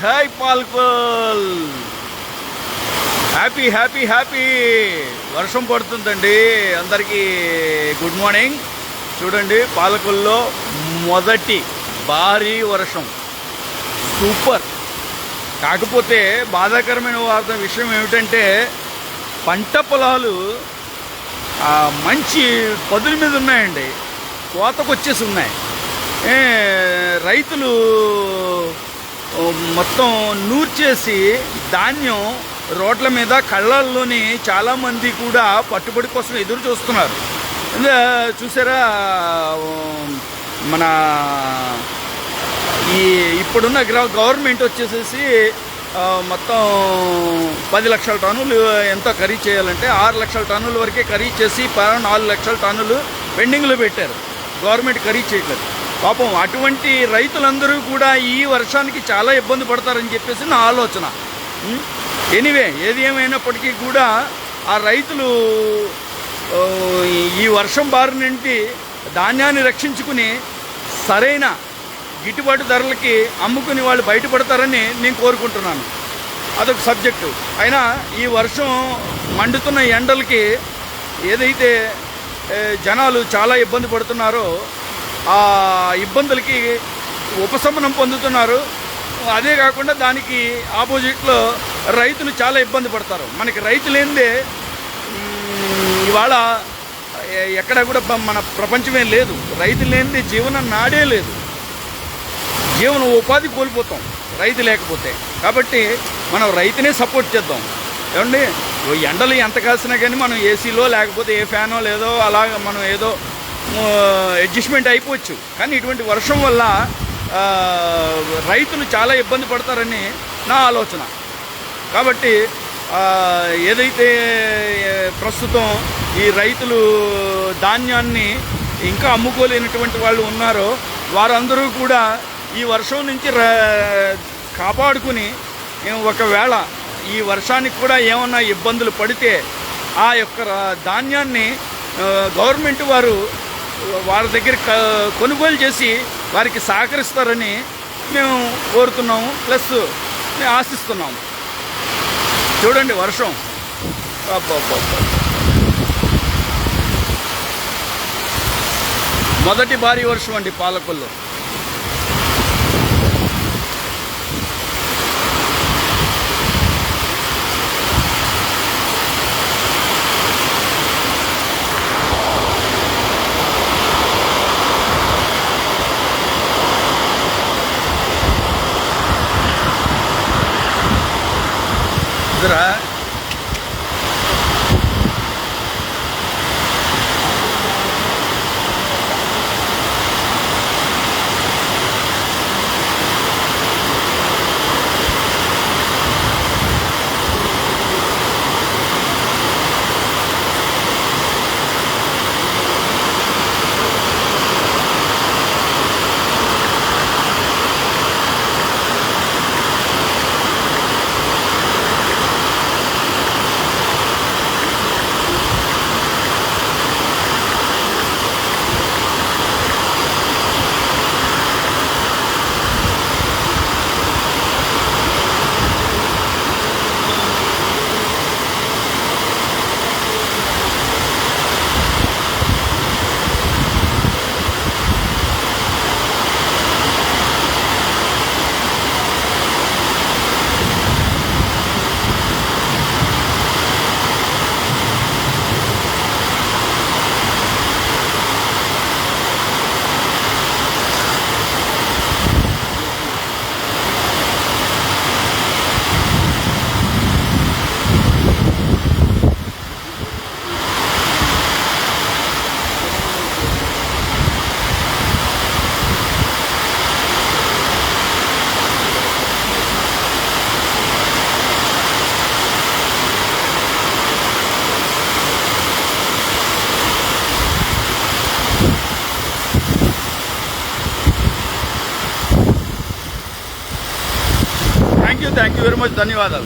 Hi పాల్కోల్ happy happy happy వర్షం పడుతుందండి. అందరికీ గుడ్ మార్నింగ్ చూడండి పాలకొల్లో మొదటి భారీ వర్షం. సూపర్ కాకపోతే బాధాకరమైన వార్త విషయం ఏమిటంటే పంట పొలాలు మంచి పదుల మీద ఉన్నాయండి. కోతకు వచ్చేసి ఉన్నాయి రైతులు మొత్తం నూర్చేసి ధాన్యం రోడ్ల మీద కళ్ళల్లోని చాలామంది కూడా పట్టుబడి కోసం ఎదురు చూస్తున్నారు. ఇంకా చూసారా మన ఈ ఇప్పుడున్న గవర్నమెంట్ వచ్చేసేసి మొత్తం పది లక్షల టన్నులు ఎంత ఖరీ చేయాలంటే ఆరు లక్షల టన్నుల వరకే ఖరీదు చేసి ప- నాలుగు లక్షల టన్నులు పెండింగ్లో పెట్టారు. గవర్నమెంట్ ఖరీదు చేయట్లేదు. పాపం అటువంటి రైతులందరూ కూడా ఈ వర్షానికి చాలా ఇబ్బంది పడతారని చెప్పేసి నా ఆలోచన. ఎనివే ఏది ఏమైనప్పటికీ కూడా ఆ రైతులు ఈ వర్షం బారి నుండి ధాన్యాన్ని రక్షించుకుని సరైన గిట్టుబాటు ధరలకి అమ్ముకుని వాళ్ళు బయటపడతారని నేను కోరుకుంటున్నాను. అదొక సబ్జెక్టు. అయినా ఈ వర్షం మండుతున్న ఎండలకి ఏదైతే జనాలు చాలా ఇబ్బంది పడుతున్నారో ఆ ఇబ్బందులకి ఉపశమనం పొందుతున్నారు. అదే కాకుండా దానికి ఆపోజిట్లో రైతులు చాలా ఇబ్బంది పడతారు. మనకి రైతు లేనిదే ఇవాళ ఎక్కడ కూడా మన ప్రపంచమే లేదు. రైతు లేనిదే జీవన నాడే లేదు. జీవన ఉపాధి కోల్పోతాం రైతు లేకపోతే. కాబట్టి మనం రైతునే సపోర్ట్ చేద్దాం. ఏమండి? ఓ ఎండలు ఎంత కాసినా కానీ మనం ఏసీలో లేకపోతే ఏ ఫ్యానో లేదో అలాగ మనం ఏదో అడ్జస్ట్మెంట్ అయిపోవచ్చు. కానీ ఇటువంటి వర్షం వల్ల రైతులు చాలా ఇబ్బంది పడతారని నా ఆలోచన. కాబట్టి ఏదైతే ప్రస్తుతం ఈ రైతులు ధాన్యాన్ని ఇంకా అమ్ముకోలేనటువంటి వాళ్ళు ఉన్నారో వారందరూ కూడా ఈ వర్షం నుంచి కాపాడుకుని ఒకవేళ ఈ వర్షానికి కూడా ఏమన్నా ఇబ్బందులు పడితే ఆ యొక్క ధాన్యాన్ని గవర్నమెంట్ వారు వారి దగ్గర కొనుగోలు చేసి వారికి సహకరిస్తారని మేము కోరుతున్నాము ప్లస్ మేము ఆశిస్తున్నాము. చూడండి వర్షం. మొదటి భారీ వర్షం అండి Palakollu. poderá thank you very much. ధన్యవాదాలు.